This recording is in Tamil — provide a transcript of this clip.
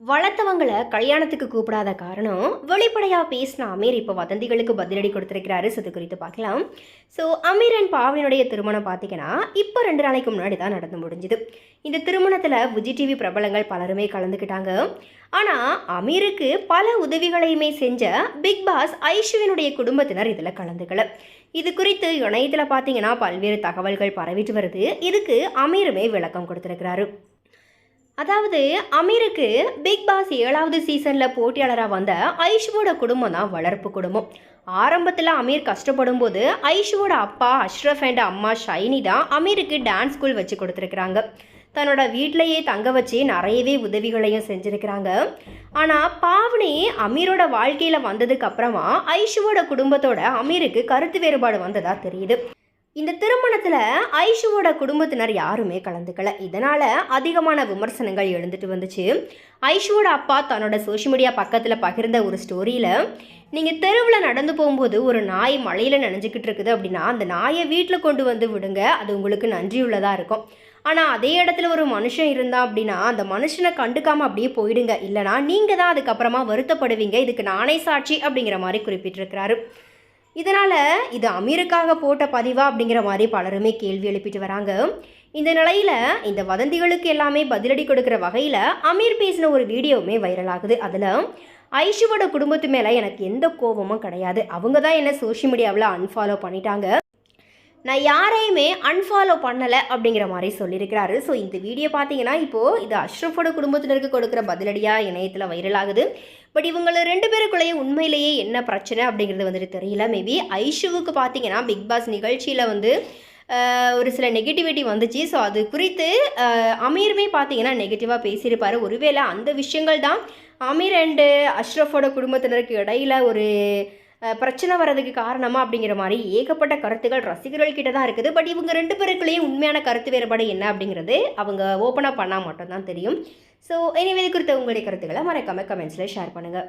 வளர்த்தவங்களை கல்யாணத்துக்கு கூப்பிடாத காரணம் வெளிப்படையாக பேசின அமீர் இப்போ வதந்திகளுக்கு பதிலடி கொடுத்துருக்கிறாரு. இது குறித்து பார்க்கலாம். ஸோ அமீர் அண்ட் பாவினுடைய திருமணம் பார்த்தீங்கன்னா இப்போ ரெண்டு நாளைக்கு முன்னாடி தான் நடந்து முடிஞ்சுது. இந்த திருமணத்தில் விஜய் டிவி பிரபலங்கள் பலருமே கலந்துக்கிட்டாங்க. ஆனால் அமீருக்கு பல உதவிகளையுமே செஞ்ச பிக் பாஸ் ஐஷுவினுடைய குடும்பத்தினர் இதில் கலந்துக்கல. இது குறித்து இணையத்தில் பார்த்தீங்கன்னா பல்வேறு தகவல்கள் பரவிட்டு வருது. இதுக்கு அமீருமே விளக்கம் கொடுத்துருக்கிறாரு. அதாவது அமீருக்கு பிக் பாஸ் ஏழாவது சீசனில் போட்டியாளராக வந்த ஐஷுவோட குடும்பம் தான் வளர்ப்பு குடும்பம். ஆரம்பத்தில் அமீர் கஷ்டப்படும் போது ஐஷுவோட அப்பா அஷ்ரஃப் அண்ட் அம்மா ஷைனி தான் அமீருக்கு டான்ஸ் ஸ்கூல் வச்சு கொடுத்துருக்குறாங்க. தன்னோட வீட்டிலையே தங்க வச்சு நிறையவே உதவிகளையும் செஞ்சுருக்கிறாங்க. ஆனால் பாவனி அமீரோட வாழ்க்கையில் வந்ததுக்கு அப்புறமா ஐஷுவோட குடும்பத்தோட அமீருக்கு கருத்து வேறுபாடு வந்ததாக தெரியுது. இந்த திருமணத்தில் ஐஷுவோட குடும்பத்தினர் யாருமே கலந்துக்கல. இதனால் அதிகமான விமர்சனங்கள் எழுந்துட்டு வந்துச்சு. ஐஷுவோட அப்பா தன்னோட சோஷியல் மீடியா பக்கத்தில் பகிர்ந்த ஒரு ஸ்டோரியில் நீங்கள் தெருவில் நடந்து போகும்போது ஒரு நாய் மழையில் நனைஞ்சிக்கிட்டு இருக்குது அப்படின்னா அந்த நாயை வீட்டில் கொண்டு வந்து விடுங்க. அது உங்களுக்கு நன்றியுள்ளதாக இருக்கும். ஆனால் அதே இடத்துல ஒரு மனுஷன் இருந்தா அப்படின்னா அந்த மனுஷனை கண்டுக்காமல் அப்படியே போயிடுங்க. இல்லைனா நீங்கள் தான் அதுக்கப்புறமா வருத்தப்படுவீங்க. இதுக்கு நானே சாட்சி அப்படிங்கிற மாதிரி குறிப்பிட்டிருக்கிறாரு. இதனால் இது அமீருக்காக போட்ட பதிவா அப்படிங்கிற மாதிரி பலருமே கேள்வி எழுப்பிட்டு வராங்க. இந்த நிலையில் இந்த வதந்திகளுக்கு எல்லாமே பதிலடி கொடுக்குற வகையில் அமீர் பேசின ஒரு வீடியோவுமே வைரல் ஆகுது அதில் ஐஷுவோட குடும்பத்து மேலே எனக்கு எந்த கோபமும் கிடையாது. அவங்க தான் என்ன சோஷியல் மீடியாவில் அன்ஃபாலோ பண்ணிட்டாங்க. நான் யாரையுமே அன்ஃபாலோ பண்ணலை அப்படிங்கிற மாதிரி சொல்லியிருக்கிறாரு. ஸோ இந்த வீடியோ பார்த்தீங்கன்னா இப்போது இது அஷ்ரஃபோட குடும்பத்தினருக்கு கொடுக்குற பதிலடியாக இணையத்தில் வைரல் ஆகுது பட் இவங்கள ரெண்டு பேருக்குள்ளேயே உண்மையிலேயே என்ன பிரச்சனை அப்படிங்கிறது வந்துட்டு தெரியல. மேபி ஐஷுவுக்கு பார்த்தீங்கன்னா பிக் பாஸ் நிகழ்ச்சியில் வந்து ஒரு சில நெகட்டிவிட்டி வந்துச்சு. ஸோ அது குறித்து அமீருமே பார்த்தீங்கன்னா நெகட்டிவாக பேசியிருப்பார். ஒருவேளை அந்த விஷயங்கள் தான் அமீர் அண்டு அஷ்ரஃபோட குடும்பத்தினருக்கு இடையில ஒரு பிரச்சனை வர்றதுக்கு காரணமா அப்படிங்கிற மாதிரி ஏகப்பட்ட கருத்துக்கள் ரசிகர்கள் கிட்ட தான் இருக்குது. பட் இவங்க ரெண்டு பேருக்குள்ளேயும் உண்மையான கருத்து வேறுபாடு என்ன அப்படிங்கிறது அவங்க ஓப்பனாக பண்ணால் மட்டும்தான் தெரியும். ஸோ எனவே இது குறித்த உங்களுடைய கருத்துக்களை மறக்காமல் கமெண்ட்ஸில் ஷேர் பண்ணுங்கள்